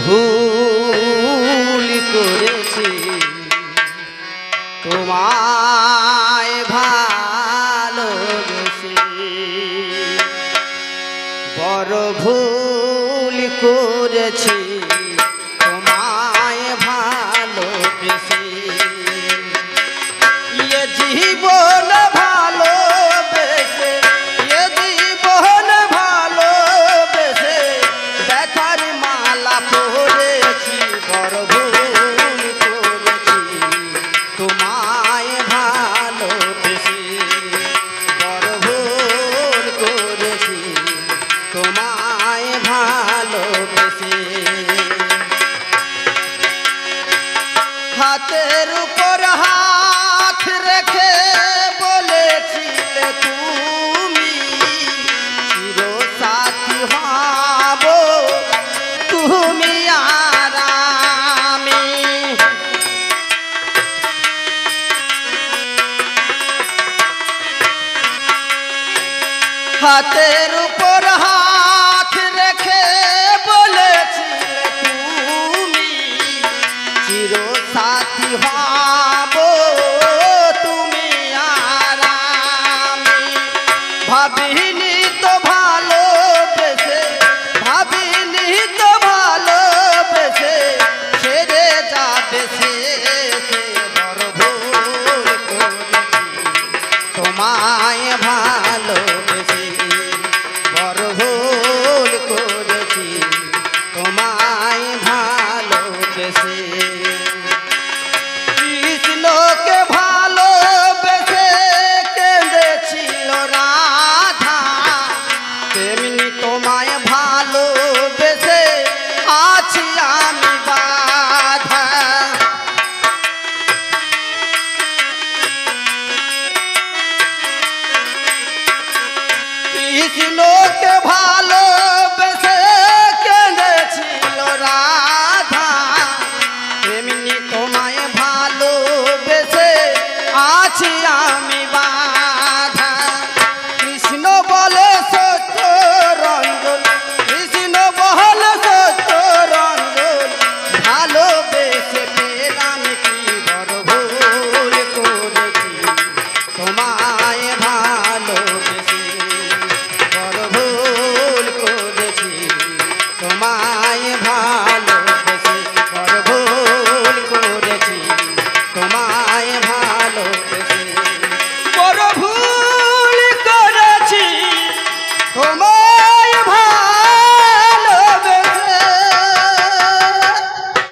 ভুল করেছি। তোমায় ভালোবেসে। বড় ভুল করেছি। তোমায় হাতের উপর হাত রেখে বলেছিলে তুমি চির সাথী হব তুমি আর ভাবিনি তো ভালো বেসে ভাবিনি তো ভালো বেসে ছেড়ে যাবে সে তোমায় ভালো কৃষ্ণকে ভালোবেসে